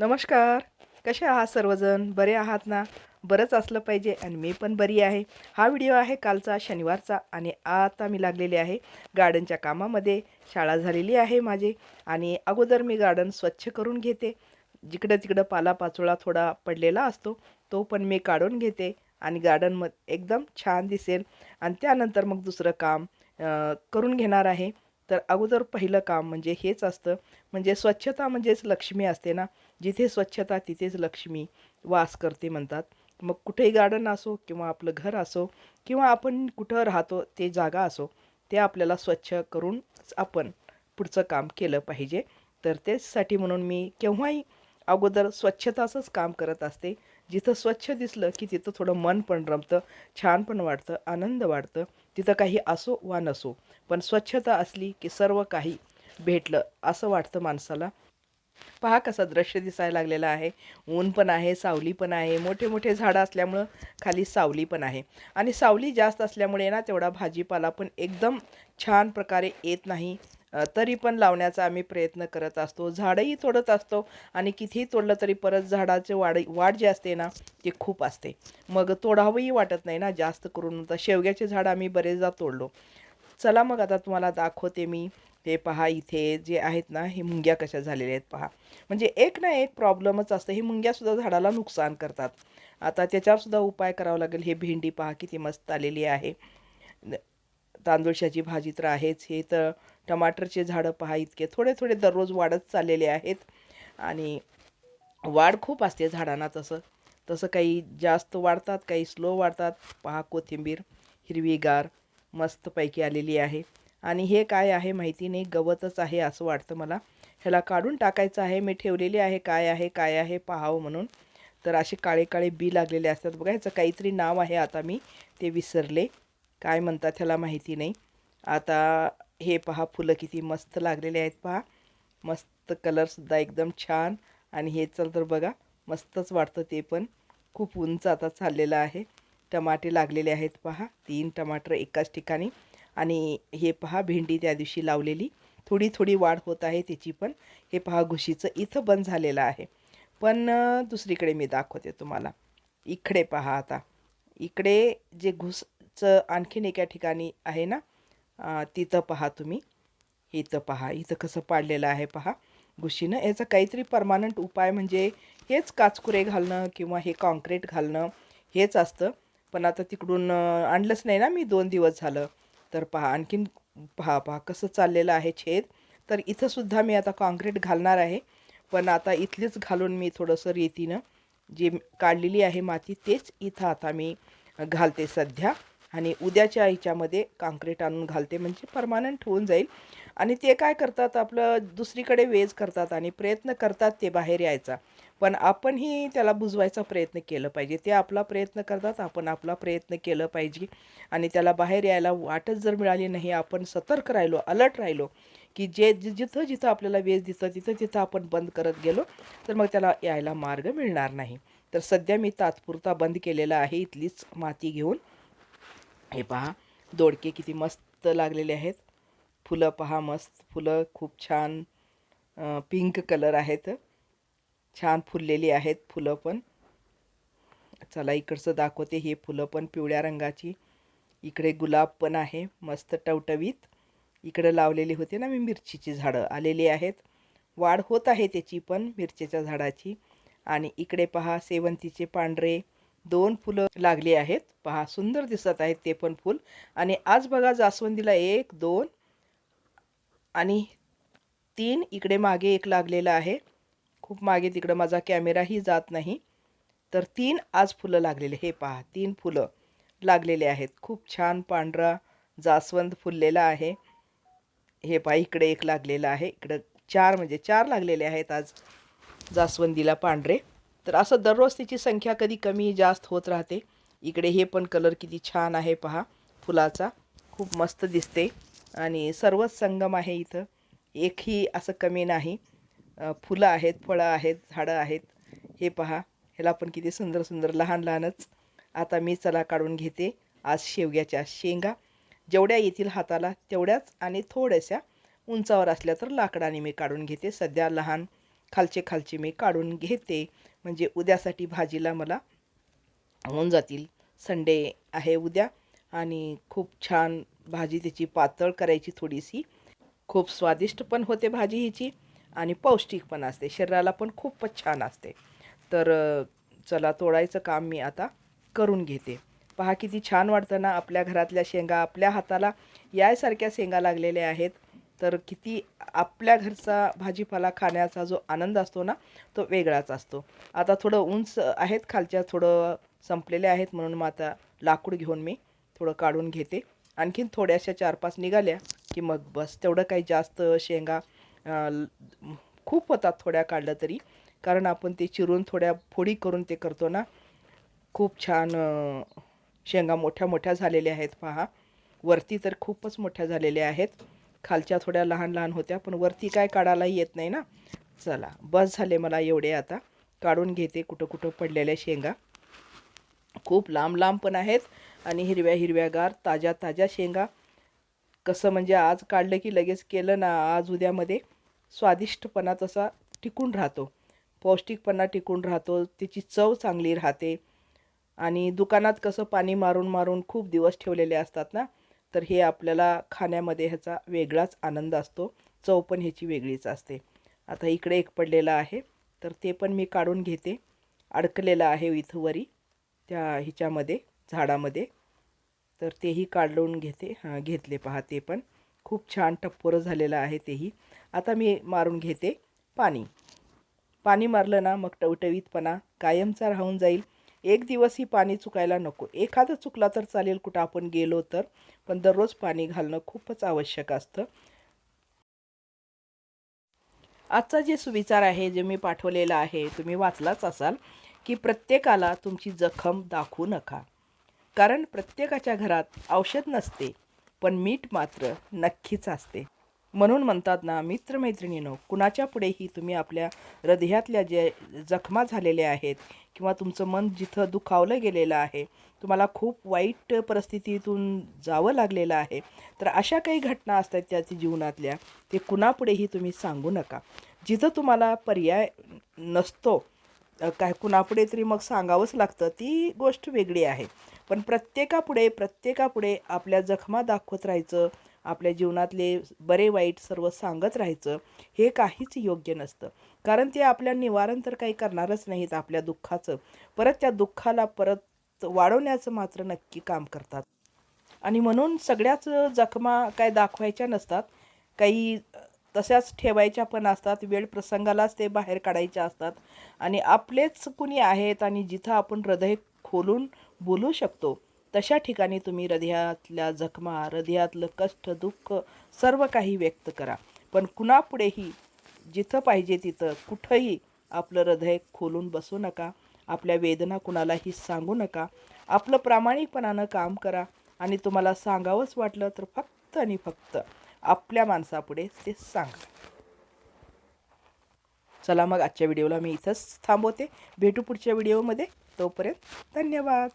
नमस्कार. कसे आहात सर्वजण? बरे आहात ना? बरंच असलं पाहिजे आणि मी पण बरी आहे. हा व्हिडिओ आहे कालचा शनिवारचा आणि आता मी लागलेले आहे गार्डनच्या कामामध्ये. शाळा झालेली आहे माझी आणि अगोदर मी गार्डन स्वच्छ करून घेते. जिकडं तिकडं पालापाचोळा थोडा पडलेला असतो तो पण मी काढून घेते आणि गार्डन म एकदम छान दिसेल. आणि त्यानंतर मग दुसरं काम करून घेणार आहे. तर अगोदर पहिलं काम म्हणजे हेच असतं. म्हणजे स्वच्छता म्हणजेच लक्ष्मी असते ना? जिथे स्वच्छता तिथेच लक्ष्मी वास करते म्हणतात. मग कुठेही गार्डन असो किंवा आपलं घर असो किंवा आपण कुठं राहतो ते जागा असो ते आपल्याला स्वच्छ करून आपण पुढचं काम केलं पाहिजे. तर तेचसाठी म्हणून मी केव्हाही अगोदर स्वच्छताचंच काम करत असते. जिथं स्वच्छ दिसलं की तिथं थोडं मन पण रमतं छान पण वाटतं आनंद वाटतं. तिथं काही असो वा नसो. पण स्वच्छता असली की सर्व काही भेटलं असं वाटतं माणसाला. पहा कसा दृश्य दिसायला लागलेला आहे. ऊन पण आहे सावली पण आहे. मोठे मोठे झाडं असल्यामुळं खाली सावली पण आहे. आणि सावली जास्त असल्यामुळे ना तेवढा भाजीपाला पण एकदम छान प्रकारे येत नाही. तरी पण लावण्याचा आम्ही प्रयत्न करत असतो. झाडंही तोडत असतो आणि कितीही तोडलं तरी परत झाडाचे वाढ वाढ जे असते ना ते खूप असते. मग तोडावंही वाटत नाही ना जास्त करून. तर शेवग्याचे झाड आम्ही बरेचदा तोडलो. चला मग आता तुम्हाला दाखवते मी. ते पहा इथे जे आहेत ना हे मुंग्या कशा झालेल्या आहेत पहा. म्हणजे एक ना एक प्रॉब्लेमच असतं. हे मुंग्यासुद्धा झाडाला नुकसान करतात. आता त्याच्यावरसुद्धा उपाय करावा लागेल. हे भेंडी पहा किती मस्त आलेली आहे. न- तांदूळशाची भाजी तर आहेच. हे तर टमाटरचे झाडं पहा इतके. थोडे थोडे दररोज वाढत चाललेले आहेत. आणि वाढ खूप असते झाडांना तसं. तसं काही जास्त वाढतात काही स्लो वाढतात. पहा कोथिंबीर हिरवीगार मस्तपैकी आलेली आहे. आणि हे काय आहे माहिती नाही गवतच आहे असं वाटतं मला. ह्याला काढून टाकायचं आहे मी ठेवलेले आहे काय आहे काय आहे पाहावं म्हणून. तर असे काळे काळे बी लागलेले असतात. बघा ह्याचं काहीतरी नाव आहे आता मी ते विसरले. काय म्हणतात ह्याला माहिती नाही. आता हे पहा फुलं किती मस्त लागलेले आहेत पहा. मस्त कलरसुद्धा एकदम छान. आणि हे चल तर बघा मस्तच वाटतं ते पण. खूप उंच आता चाललेलं आहे. टमाटे लागलेले आहेत पहा तीन टमाटर एकाच ठिकाणी. आणि हे पहा भेंडी त्या दिवशी लावलेली. थोडी थोडी वाढ होत आहे त्याची पण. हे पहा घुशीचं इथं बंद झालेलं आहे. पण दुसरीकडे मी दाखवते तुम्हाला. इकडे पहा आता. इकडे जे घुसचं आणखीन एका ठिकाणी आहे ना तिथं पहा तुम्ही. इथं पहा इथं कसं पाडलेलं आहे पहा. घुशीनं याचा काहीतरी परमानंट उपाय म्हणजे हेच काचकुरे घालणं किंवा हे कॉन्क्रीट घालणं हेच असतं. पण आता तिकडून आणलंच नाही ना मी दोन दिवस झालं. तर पहा आणखीन पहा पहा कसं चाललेलं आहे छेद. तर इथंसुद्धा मी आता काँक्रीट घालणार आहे पण आता इथलीच घालून मी थोडंसं रेतीनं जी काढलेली आहे माती तेच इथं आता मी घालते सध्या. आणि उद्याच्या ह्याच्यामध्ये काँक्रीट आणून घालते म्हणजे परमानंट होऊन जाईल. आणि ते काय करतात आपलं दुसरीकडे वेज करतात आणि प्रयत्न करतात ते बाहेर यायचा. पण आपणही त्याला बुजवायचा प्रयत्न केलं पाहिजे. ते आपला प्रयत्न करतात आपण आपला प्रयत्न केलं पाहिजे. आणि त्याला बाहेर यायला वाटच जर मिळाली नाही आपण सतर्क राहिलो अलर्ट राहिलो की जे जि- जिथं जिथं आपल्याला वेज दिसतं तिथं तिथं आपण बंद करत गेलो तर मग त्याला यायला मार्ग मिळणार नाही. तर सध्या मी तात्पुरता बंद केलेला आहे इथलीच माती घेऊन. हे पहा दोडके किती मस्त लागलेले आहेत. फुलं पहा मस्त फुलं खूप छान पिंक कलर आहेत. छान फुललेली आहेत फुलं पण. चला इकडचं दाखवते हे फुलं पण पिवळ्या रंगाची. इकडे गुलाब पण आहे मस्त टवटवीत. इकडे लावलेली होते ना मी मिरचीची झाडं आलेली आहेत. वाढ होत आहे त्याची पण मिरचीच्या झाडाची. आणि इकडे पहा सेवंतीचे पांढरे दोन फुलं लागली आहेत. पहा सुंदर दिसत आहेत ते पण फुल. आणि आज बघा जास्वंदीला एक दोन आणि तीन इकडे मागे एक लागलेलं आहे. खूप मागे तिकडं माझा कॅमेराही जात नाही. तर तीन आज फुलं लागलेले हे पहा तीन फुलं लागलेले आहेत. खूप छान पांढरा जास्वंद फुललेला आहे. हे पहा इकडे एक लागलेलं आहे. इकडं चार म्हणजे चार लागलेले आहेत आज जास्वंदीला पांढरे. तर असं दररोज तिची संख्या कधी कमी जास्त होत राहते. इकडे हे पण कलर किती छान आहे पहा फुलाचा. खूप मस्त दिसते. आणि सर्वच संगम आहे इथं. एकही असं कमी नाही. फुलं आहेत फळं आहेत झाडं आहेत हे पहा. ह्याला पण किती सुंदर सुंदर लहान लहानच. आता मी चला काढून घेते. आज शेवग्याच्या शेंगा. जेवढ्या येतील हाताला तेवढ्याच आणि थोड्याशा उंचावर असल्या तर लाकडाने मी काढून घेते. सध्या लहान खालचे खालचे मी काढून घेते. म्हणजे उद्यासाठी भाजीला मला होऊन जातील. संडे आहे उद्या आणि खूप छान भाजी त्याची पातळ करायची थोडीशी. खूप स्वादिष्ट पण होते भाजी हिची. आणि पौष्टिक पण असते. शरीराला पण खूपच छान असते. तर चला तोडायचं काम मी आता करून घेते. पहा किती छान वाटतं ना आपल्या घरातल्या शेंगा आपल्या हाताला यासारख्या शेंगा लागलेल्या आहेत. तर किती आपल्या घरचा भाजीपाला खाण्याचा जो आनंद असतो ना तो वेगळाच असतो. आता थोडं उंच आहेत खालच्या थोडं संपलेले आहेत म्हणून मग आता लाकूड घेऊन मी थोडं काढून घेते. आणखीन थोड्याशा चार पाच निघाल्या की मग बस तेवढं काही जास्त शेंगा खूप होतात थोड्या काढलं तरी. कारण आपण ते चिरून थोड्या फोडी करून ते करतो ना. खूप छान शेंगा मोठ्या मोठ्या झालेल्या आहेत पहा. वरती तर खूपच मोठ्या झालेल्या आहेत. खालच्या थोड्या लहान लहान होत्या पण वरती काय काढायला येत नाही ना. चला बस झाले मला एवढे आता. काढून घेते कुठं कुठं पडलेल्या शेंगा. खूप लांब लांब पण आहेत आणि हिरव्या हिरव्यागार ताज्या ताज्या शेंगा. कसं म्हणजे आज काढलं की लगेच केलं ना आज उद्यामध्ये. स्वादिष्टपणा तसा टिकून राहतो. पौष्टिकपणा टिकून राहतो त्याची चव चांगली राहते. आणि दुकानात कसं पाणी मारून मारून खूप दिवस ठेवलेले असतात ना तर हे आपल्याला खाण्यामध्ये ह्याचा वेगळाच आनंद असतो. चव पण ह्याची वेगळीच असते. आता इकडे एक पडलेला आहे तर ते पण मी काढून घेते. अडकलेलं आहे इथं वरी त्या ह्याच्यामध्ये झाडामध्ये. तर तेही काढून घेते. हां घेतले पहा ते पण. खूप छान टप्पोरं झालेलं आहे तेही. आता मी मारून घेते पाणी. पाणी मारलं ना मग टवटवीतपणा कायमचा राहून जाईल. एक दिवसही पाणी चुकायला नको. एखादं चुकला तर चालेल कुठं आपण गेलो तर. पण दररोज पाणी घालणं खूपच आवश्यक असतं. आजचा जे सुविचार आहे जे मी पाठवलेला आहे तुम्ही वाचलाच असाल की प्रत्येकाला तुमची जखम दाखवू नका. कारण प्रत्येकाच्या घरात औषध नसते पण मीठ मात्र नक्कीच असते. म्हणून म्हणतात ना मित्रमैत्रिणीनो कुणाच्या पुढेही तुम्ही आपल्या हृदयातल्या जे जखमा झालेल्या आहेत किंवा तुमचं मन जिथं दुखावलं गेलेलं आहे तुम्हाला खूप वाईट परिस्थितीतून जावं लागलेलं आहे तर अशा काही घटना असतात त्याच्या जीवनातल्या ते कुणापुढेही तुम्ही सांगू नका. जिथं तुम्हाला पर्याय नसतो काय कुणापुढे तरी मग सांगावंच लागतं. ती गोष्ट वेगळी आहे. पण प्रत्येकापुढे प्रत्येकापुढे आपल्या जखमा दाखवत राहायचं आपल्या जीवनातले बरे वाईट सर्व सांगत राहायचं हे काहीच योग्य नसतं. कारण ते आपल्या निवारण तर काही करणारच नाहीत आपल्या दुःखाचं. परत त्या दुःखाला परत वाढवण्याचं मात्र नक्की काम करतात. आणि म्हणून सगळ्याच जखमा काय दाखवायच्या नसतात. काही तशाच ठेवायच्या पण असतात वेळ प्रसंगालाच ते बाहेर काढायच्या असतात. आणि आपलेच कुणी आहेत आणि जिथं आपण हृदय खोलून बोलू शकतो तशा ठिकाणी तुम्ही हृदयातल्या जखमा हृदयातलं कष्ट दुःख सर्व काही व्यक्त करा. पण कुणापुढेही जिथं पाहिजे तिथं कुठंही आपलं हृदय खोलून बसू नका. आपल्या वेदना कुणालाही सांगू नका. आपलं प्रामाणिकपणानं काम करा आणि तुम्हाला सांगावंच वाटलं तर फक्त आणि फक्त आपल्या माणसापुढे ते सांगा. चला मग आजच्या व्हिडिओला मी इथंच थांबवते. भेटू पुढच्या व्हिडिओमध्ये. तोपर्यंत धन्यवाद.